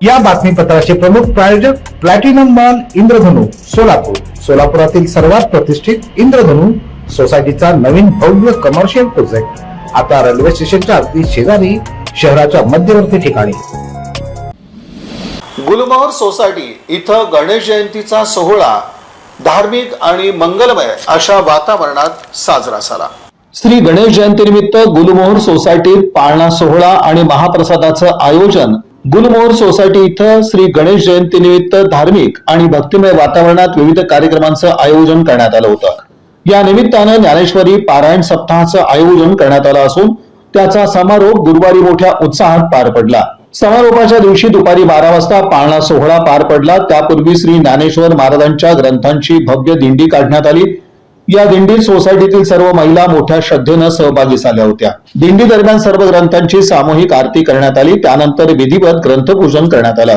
या बातमीपत्राचे प्रमुख प्रायोजक प्लॅटिनम मॉल इंद्रधनु सोलापूर. सोलापुरातील सर्वात प्रतिष्ठित इंद्रधनु सोसायटीचा नवीन भव्य कमर्शियल प्रोजेक्ट आता रेल्वे स्टेशनच्या अगदी शेजारी शहराच्या मध्यवर्ती ठिकाणी. गुलमोहर सोसायटी इथं गणेश जयंतीचा सोहळा धार्मिक आणि मंगलमय अशा वातावरणात साजरा झाला. श्री गणेश जयंतीनिमित्त गुलमोहर सोसायटीत पाळणा सोहळा आणि महाप्रसादाचं आयोजन गुलमोहर सोसायटी इथं श्री गणेश जयंतीनिमित्त धार्मिक आणि भक्तिमय वातावरणात विविध कार्यक्रमांचं आयोजन करण्यात आलं होतं. या निमित्तानं ज्ञानेश्वरी पारायण सप्ताहाचं आयोजन करण्यात आलं असून त्याचा समारोप गुरुवारी मोठ्या उत्साहात पार पडला. समारोपाच्या दिवशी दुपारी बारा वाजता पाळणा सोहळा पार पडला. त्यापूर्वी श्री ज्ञानेश्वर महाराजांच्या ग्रंथांची भव्य दिंडी काढण्यात आली. या दिंडीत सोसायटीतील सर्व महिला मोठ्या श्रद्धेनं सहभागी झाल्या होत्या. दिंडी दरम्यान सर्व ग्रंथांची सामूहिक आरती करण्यात आली. त्यानंतर विधिवत ग्रंथपूजन करण्यात आलं.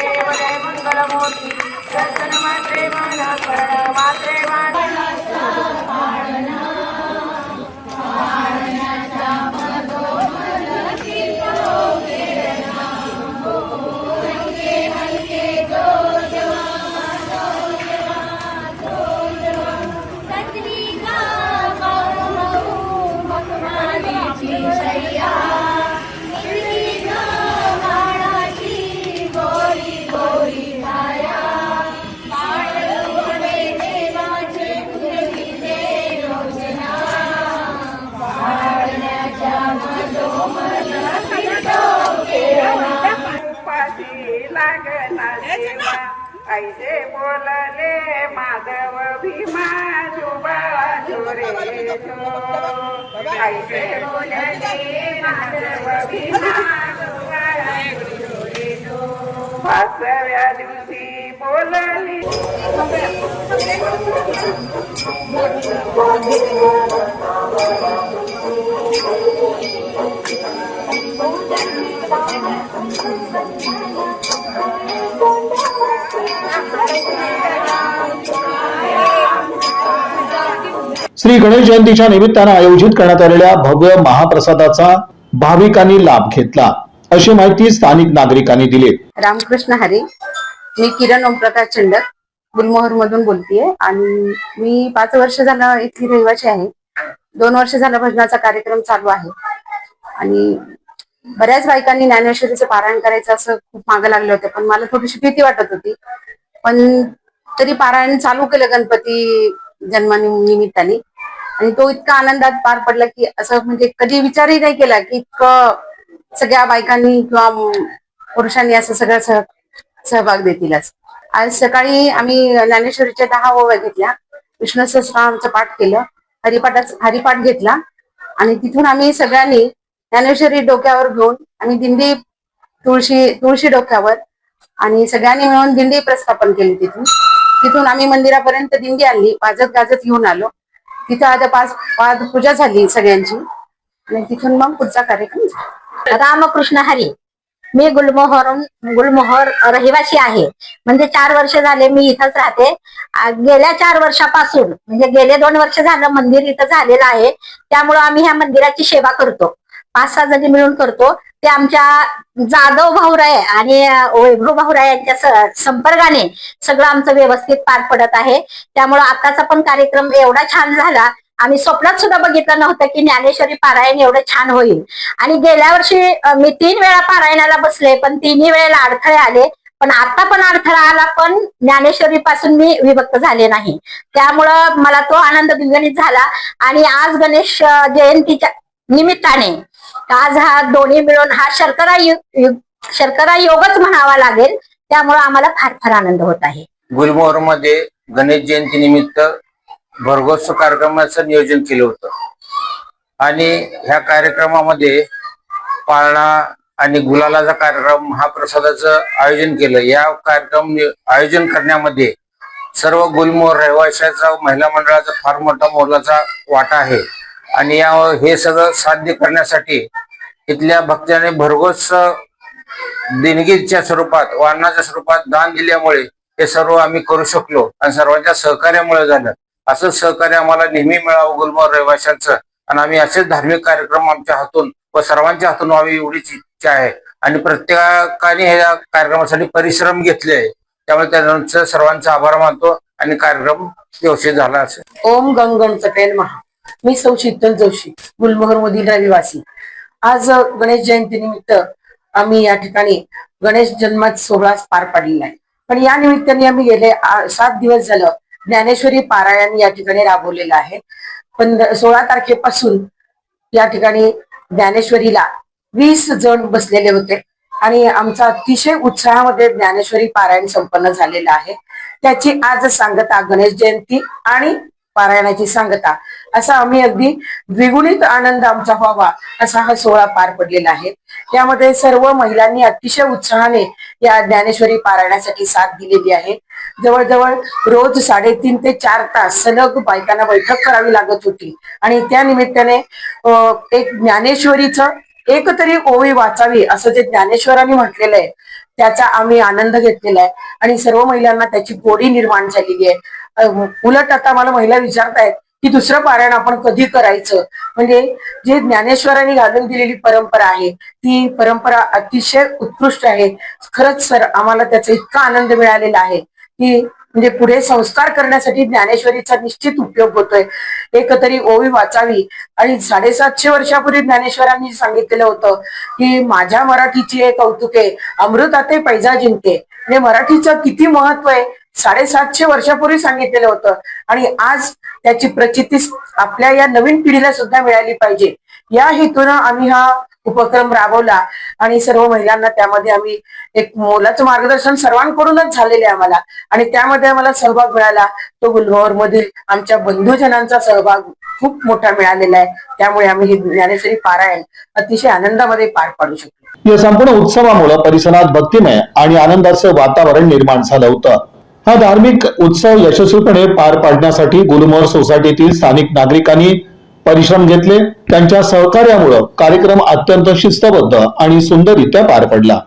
उपाशी लागला देवा ऐसे बोलले माधव भीमा जुबा जोरे ऐसे बोलले माधव भीमा जुबा जोरे जो पाचव्या दिवशी बोलली श्री गणेश जयंतीच्या निमित्तानं आयोजित करण्यात आलेल्या भव्य महाप्रसादाचा भाविकांनी लाभ घेतला. अशी माहिती स्थानिक नागरिकांनी दिली. रामकृष्ण हरी. मी किरण ओमप्रकाश चंडक. गुलमोहर मधून बोलतेय. आणि मी पाच वर्ष झालं इथली रहिवासी आहे. दोन वर्ष झालं भजनाचा कार्यक्रम चालू आहे. आणि बऱ्याच बायकांनी ज्ञानेश्वरीचं पारायण करायचं असं खूप मागं लागले होते पण मला थोडीशी भीती वाटत होती. पण तरी पारायण चालू केलं गणपती जन्मानिमित्ताने. आणि तो इतका आनंदात पार पडला की असं म्हणजे कधी विचारही नाही केला की इतकं सगळ्या बायकांनी किंवा पुरुषांनी असं सगळं सह सहभाग देतीलच. आज सकाळी आम्ही ज्ञानेश्वरीच्या दहा ओव्या घेतल्या. विष्णू सहस्रामचं पाठ केलं. हरिपाठाच हरिपाठ घेतला. आणि तिथून आम्ही सगळ्यांनी ज्ञानेश्वरी डोक्यावर घेऊन आम्ही दिंडी तुळशी तुळशी डोक्यावर आणि सगळ्यांनी मिळून दिंडी प्रस्थापन केली तिथून. तिथून आम्ही मंदिरापर्यंत दिंडी आणली वाजत गाजत घेऊन आलो. तिथं आता पाच पाच पूजा झाली सगळ्यांची. आणि तिथून मग पुढचा कार्यक्रम झाला. रामकृष्ण हरी. मी गुलमोहर गुलमोहर रहिवासी आहे. म्हणजे चार वर्ष झाले मी इथंच राहते. गेल्या चार वर्षापासून म्हणजे गेले दोन वर्ष झालं मंदिर इथं झालेलं आहे. त्यामुळं आम्ही ह्या मंदिराची सेवा करतो. पाच सहा जणी मिळून करतो. ते आमच्या जाधव भाऊराय आणि वैभव भाऊराय यांच्या संपर्काने सगळं आमचं व्यवस्थित पार पडत आहे. त्यामुळं आताचा पण कार्यक्रम एवढा छान झाला. आम्ही स्वप्नात सुद्धा बघितलं नव्हतं की ज्ञानेश्वरी पारायण एवढं छान होईल. आणि गेल्या वर्षी मी तीन वेळा पारायणाला बसले पण तिन्ही वेळेला अडथळे आले. पण आता पण अडथळा आला पण ज्ञानेश्वरी पासून मी विभक्त झाले नाही. त्यामुळं मला तो आनंद द्विगुणित झाला. आणि आज गणेश जयंतीच्या निमित्ताने आज हा दोन्ही मिळून हा शर्करा युग शर्करा योगच म्हणावा लागेल. त्यामुळं आम्हाला फार फार आनंद होत आहे. गुलमोहरमध्ये गणेश जयंती निमित्त भरघोस कार्यक्रमाचं नियोजन केलं होतं. आणि ह्या कार्यक्रमामध्ये पाळणा आणि गुलालाचा कार्यक्रम महाप्रसादाचं आयोजन केलं. या कार्यक्रम आयोजन करण्यामध्ये सर्व गुलमोहर रहिवाशाचा महिला मंडळाचा फार मोठा मोलाचा वाटा आहे. आणि या हे सगळं साध्य करण्यासाठी इथल्या भक्तांनी भरघोस देणगीच्या स्वरूपात वाहनाच्या स्वरूपात दान दिल्यामुळे हे सर्व आम्ही करू शकलो. आणि सर्वांच्या सहकार्यामुळे झालं. असं सहकार्य आम्हाला नेहमी मिळावं गुलमोहर रहिवाशांचं. आणि आम्ही असेच धार्मिक कार्यक्रम आमच्या हातून व सर्वांच्या हातून व्हावी एवढीच इच्छा आहे. आणि प्रत्येकाने ह्या कार्यक्रमासाठी परिश्रम घेतले आहे. त्यामुळे त्यांचं सर्वांचा आभार मानतो आणि कार्यक्रम व्यवस्थित झाला असेल. ओम गंगण चटेल महा मी सौ शीतल जोशी गुलमोहर मधील रहिवासी. आज गणेश जयंती निमित्त आम्ही या ठिकाणी गणेश जन्मात सोहळा पार पाडलेला आहे. पण या निमित्ताने आम्ही गेले सात दिवस झालं ज्ञानेश्वरी पारायण या ठिकाणी राबवलेलं आहे. पण सोळा तारखेपासून या ठिकाणी ज्ञानेश्वरीला वीस जण बसलेले होते आणि आमचा अतिशय उत्साहामध्ये ज्ञानेश्वरी पारायण संपन्न झालेलं आहे. त्याची आज सांगता गणेश जयंती आणि पारायणाची सांगता. असा आम्ही अगदी द्विगुणित आनंद आमचा व्हावा असा हा सोहळा पार पडलेला आहे. त्यामध्ये सर्व महिलांनी अतिशय उत्साहाने या ज्ञानेश्वरी पारायणासाठी साथ दिलेली आहे. जवळजवळ रोज साडेतीन ते चार तास सलग बायकांना बैठक करावी लागत होती. आणि त्या निमित्ताने एक ज्ञानेश्वरीचं एक तरी ओवी वाचावी असं जे ज्ञानेश्वरांनी म्हटलेलं आहे त्याचा आम्ही आनंद घेतलेला आहे. आणि सर्व महिलांना त्याची गोडी निर्माण झालेली आहे. उलट आता मला महिला विचारतायत की दुसरं पारायण आपण कधी करायचं? म्हणजे जे ज्ञानेश्वरांनी घालून दिलेली परंपरा आहे ती परंपरा अतिशय उत्कृष्ट आहे. खरंच सर आम्हाला त्याचा इतका आनंद मिळालेला आहे की म्हणजे पुढे संस्कार करण्यासाठी ज्ञानेश्वरीचा निश्चित उपयोग होतोय. एक तरी ओवी वाचावी. आणि साडेसातशे वर्षापूर्वी ज्ञानेश्वरांनी सांगितलेलं होतं की माझ्या मराठीची एक कौतुके अमृताते पैजा जिंके म्हणजे मराठीचं किती महत्त्व आहे? साडेसातशे वर्षापूर्वी सांगितलेलं होतं. आणि आज त्याची प्रचिती आपल्या या नवीन पिढीला सुद्धा मिळाली पाहिजे. या हेतूनं आम्ही हा उपक्रम राबवला आणि सर्व महिलांना त्यामध्ये आम्ही एक मोलाचं मार्गदर्शन सर्वांकडूनच झालेले आहे आम्हाला. आणि त्यामध्ये आम्हाला सहभाग मिळाला. तो गुलमोहर मधील आमच्या बंधुजनांचा सहभाग खूप मोठा मिळालेला आहे. त्यामुळे आम्ही ही ज्ञानेश्वरी पारायण अतिशय आनंदामध्ये पार पाडू शकतो या संपूर्ण उत्सवामुळे परिसरात भक्तिमय आणि आनंदाचं वातावरण निर्माण झालं होतं. हा धार्मिक उत्सव यशस्वीपणे पार पाडण्यासाठी गुलमोहर सोसायटीतील स्थानिक नागरिकांनी परिश्रम घेतले त्यांच्या सहकार्यामुळं कार्यक्रम अत्यंत शिस्तबद्ध आणि सुंदररित्या पार पडला.